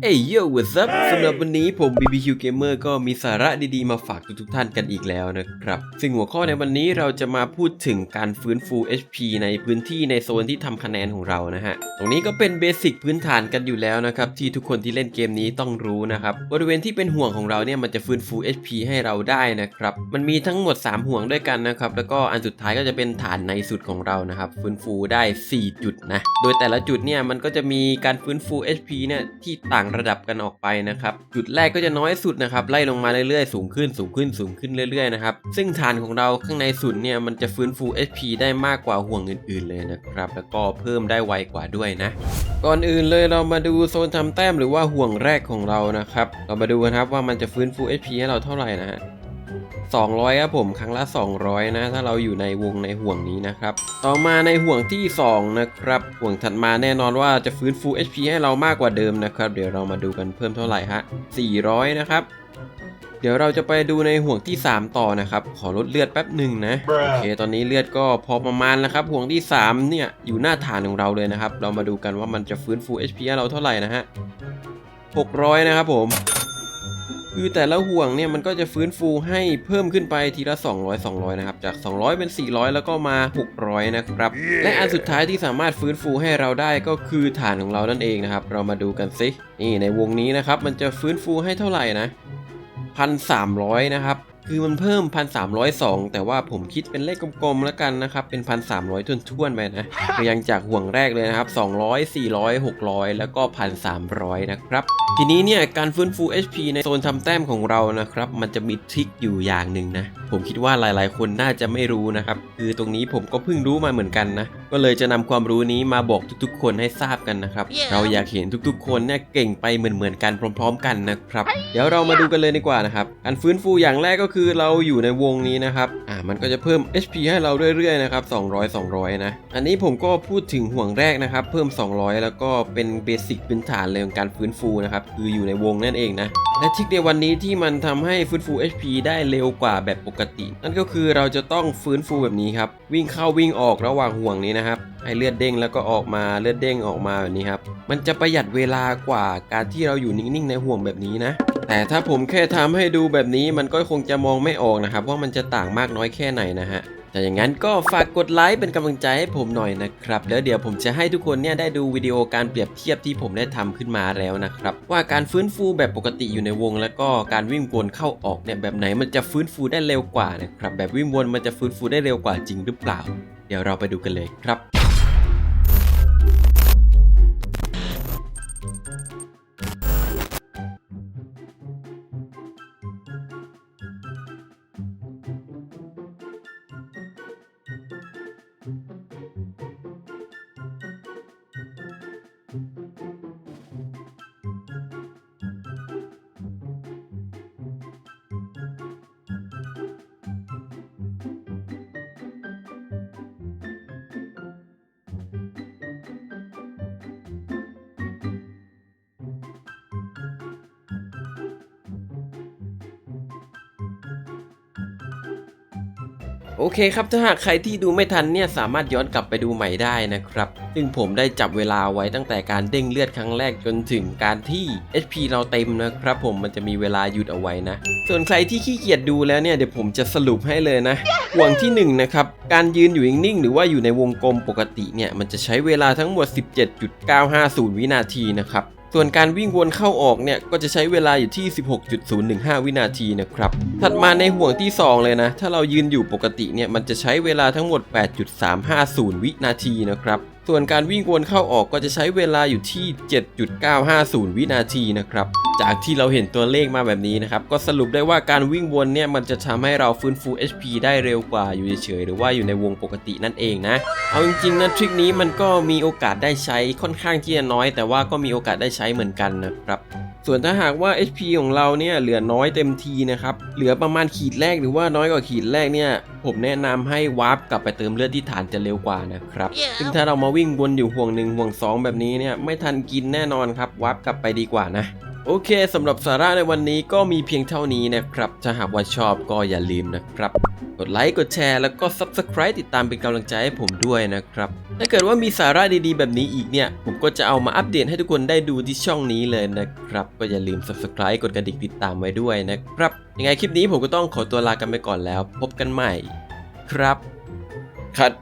เอ้ยโย่ what's up สำหรับวันนี้ผม BBQ Gamer ก็มีสาระดีๆ มาฝากทุกๆท่านกันอีกแล้วนะครับ ซึ่งหัวข้อในวันนี้เราจะมาพูดถึงการฟื้นฟู HP ในพื้นที่ในโซนที่ทำคะแนนของเรานะฮะ ตรงนี้ก็เป็นเบสิกพื้นฐานกันอยู่แล้วนะครับ ที่ทุกคนที่เล่นเกมนี้ต้องรู้นะครับ บริเวณที่เป็นห่วงของเราเนี่ยมันจะฟื้นฟู HP ให้เราได้นะครับ มันมีทั้งหมด 3 ห่วงด้วยกันนะครับ แล้วก็อันสุดท้ายก็จะเป็นฐานในสุดของเรานะครับ ฟื้นฟูได้ 4 จุดนะ โดยแต่ละจุดเนี่ยมันก็จะมีการฟื้นฟู HP เนี่ยที่ต่างระดับกันออกไปนะครับจุดแรกก็จะน้อยสุดนะครับไล่ลงมาเรื่อยๆสูงขึ้นสูงขึ้นสูงขึ้นเรื่อยๆนะครับซึ่งฐานของเราข้างในสุดเนี่ยมันจะฟื้นฟู HP ได้มากกว่าห่วงอื่นๆเลยนะครับแล้วก็เพิ่มได้ไวกว่าด้วยนะ ก่อนอื่นเลยเรามาดูโซนทำแต้มหรือว่าห่วงแรกของเรานะครับเรามาดูกันครับว่ามันจะฟื้นฟู HP ให้เราเท่าไหร่นะฮะ 200ครับผมครั้งละ 200 นะ ถ้าเราอยู่ในวงในห่วงนี้นะครับ ต่อมาในห่วงที่ 2 นะครับ ห่วงถัดมาแน่นอนว่าจะฟื้นฟู HP ให้เรามากกว่าเดิมนะครับ เดี๋ยวเรามาดูกันเพิ่มเท่าไหร่ฮะ 400 นะครับ เดี๋ยวเราจะไปดูในห่วงที่ 3 ต่อนะครับ ขอลดเลือดแป๊บหนึ่งนะ โอเค ตอนนี้เลือดก็พอประมาณแล้วครับ ห่วงที่ 3 เนี่ย อยู่หน้าฐานของเราเลยนะครับ เรามาดูกันว่ามันจะฟื้นฟู HP ให้เราเท่าไหร่นะฮะ 600 นะครับผม คือแต่ละห่วงเนี่ยมันก็จะฟื้นฟูให้เพิ่มขึ้นไปทีละ 200 200 นะครับ จาก 200 เป็น 400 แล้วก็มา 600 นะครับและอันสุดท้ายที่สามารถฟื้นฟูให้เราได้ก็คือฐานของเรานั่นเองนะครับ เรามาดูกันสินี่ในวงนี้นะครับ มันจะฟื้นฟูให้เท่าไหร่นะ 1,300 นะครับ คือมันเพิ่ม 1,302 แต่ว่าผมคิดเป็นเลขกลมๆแล้วกันนะครับ เป็น 1,300ท้วนๆไปนะเรียงจากห่วงแรกเลยนะครับ 200 400 600 แล้วก็ 1,300 นะครับ ทีนี้เนี่ย การฟื้นฟู HP ในโซนทำแต้มของเรานะครับ มันจะมีทริคอยู่อย่างหนึ่งนะ ผมคิดว่าหลายๆ คนน่าจะไม่รู้นะครับ คือตรงนี้ผมก็เพิ่งรู้มาเหมือนกันนะ ก็เลยจะนำความรู้นี้มาบอกทุกๆ คนให้ทราบกันนะครับ เราอยากเห็นทุกๆ คนเนี่ยเก่งไปเหมือนๆกันพร้อม ๆ กันนะครับ เดี๋ยวเรามาดูกันเลยดีกว่านะครับ การฟื้นฟูอย่างแรกก็คือเราอยู่ในวงนี้นะครับ อ่า มันก็จะเพิ่ม HP ให้เราเรื่อยๆนะครับ200 200 นะ อันนี้ผมก็พูดถึงห่วงแรกนะครับ เพิ่ม 200 แล้วก็เป็นเบสิกพื้นฐานเลยของการฟื้นฟูนะครับ คืออยู่ในวงนั่นเองนะ และทริคในวันนี้ที่มันทำให้ฟื้นฟู HP ได้เร็วกว่าแบบปกติ นั่นก็คือเราจะต้องฟื้นฟูแบบนี้ครับ วิ่งเข้าวิ่งออกระหว่างห่วงนี้นะครับให้เลือดเด้งแล้วก็ออกมาเลือดเด้งออกมาแบบนี้ครับ มันจะประหยัดเวลากว่าการที่เราอยู่นิ่งๆในห่วงแบบนี้นะ แต่ถ้าผมแค่ทำให้ดูแบบนี้มันก็คงจะมองไม่ออกนะครับ ว่ามันจะต่างมากน้อยแค่ไหนนะฮะแต่อย่างนั้นก็ฝากกดไลค์เป็นกำลังใจให้ผมหน่อยนะครับ แล้วเดี๋ยวผมจะให้ทุกคนเนี่ยได้ดูวิดีโอการเปรียบเทียบที่ผมได้ทำขึ้นมาแล้วนะครับ ว่าการฟื้นฟูแบบปกติอยู่ในวง แล้วก็การวิ่งวนเข้าออกเนี่ยแบบไหนมันจะฟื้นฟูได้เร็วกว่านะครับแบบวิ่งวนมันจะฟื้นฟูได้เร็วกว่าจริงหรือเปล่า เดี๋ยวเราไปดูกันเลยครับ โอเคครับถ้าหากใครที่ดูไม่ทันเนี่ยสามารถย้อนกลับไปดูใหม่ได้นะครับ ซึ่งผมได้จับเวลาไว้ตั้งแต่การเด้งเลือดครั้งแรกจนถึงการที่ HP เราเต็มนะครับผมมันจะมีเวลาหยุดเอาไว้นะ ส่วนใครที่ขี้เกียจดูแล้วเนี่ยเดี๋ยวผมจะสรุปให้เลยนะ ห่วงที่1นงนะครับการยืนอยู่นิ่งๆหรือว่าอยู่ในวงกลมปกติเนี่ยมันจะใช้เวลาทั้งหมด 17.950 วินาทีนะครับ ส่วนการวิ่งวนเข้าออกเนี่ยก็จะใช้เวลาอยู่ที่ 16.015 วินาทีนะครับ ถัดมาในห่วงที่ 2 เลยนะ ถ้าเรายืนอยู่ปกติเนี่ยมันจะใช้เวลาทั้งหมด 8.350 วินาทีนะครับ ส่วนการวิ่งวนเข้าออกก็จะใช้เวลาอยู่ที่ 7.950 วินาทีนะครับ จากที่เราเห็นตัวเลขมาแบบนี้นะครับ ก็สรุปได้ว่าการวิ่งวนเนี่ยมันจะทำให้เราฟื้นฟู HP ได้เร็วกว่าอยู่เฉยๆหรือว่าอยู่ในวงปกตินั่นเองนะ เอาจริงๆนะทริคนี้มันก็มีโอกาสได้ใช้ค่อนข้างที่จะน้อย แต่ว่าก็มีโอกาสได้ใช้เหมือนกันนะครับ ส่วนถ้าหากว่า HP ของเราเนี่ยเหลือน้อยเต็มทีนะครับ เหลือประมาณขีดแรกหรือว่าน้อยกว่าขีดแรกเนี่ย ผมแนะนำให้วาร์ปกลับไปเติมเลือดที่ฐานจะเร็วกว่านะครับซึ่งถ้าเรามาวิ่งวนอยู่ห่วงหนึ่งห่วงสองแบบนี้เนี่ยไม่ทันกินแน่นอนครับวาร์ปกลับไปดีกว่านะ โอเคสำหรับสาระในวันนี้ก็มีเพียงเท่านี้นะครับ ถ้าหากว่าชอบก็อย่าลืมนะครับ กดไลค์กดแชร์แล้วก็ Subscribe ติดตามเป็นกำลังใจให้ผมด้วยนะครับ ถ้าเกิดว่ามีสาระดีๆ แบบนี้อีกเนี่ย ผมก็จะเอามาอัปเดตให้ทุกคนได้ดูที่ช่องนี้เลยนะครับ ก็อย่าลืม Subscribe กดกระดิ่งติดตามไว้ด้วยนะครับ ยังไงคลิปนี้ผมก็ต้องขอตัวลากันไปก่อนแล้ว พบกันใหม่ ครับคัด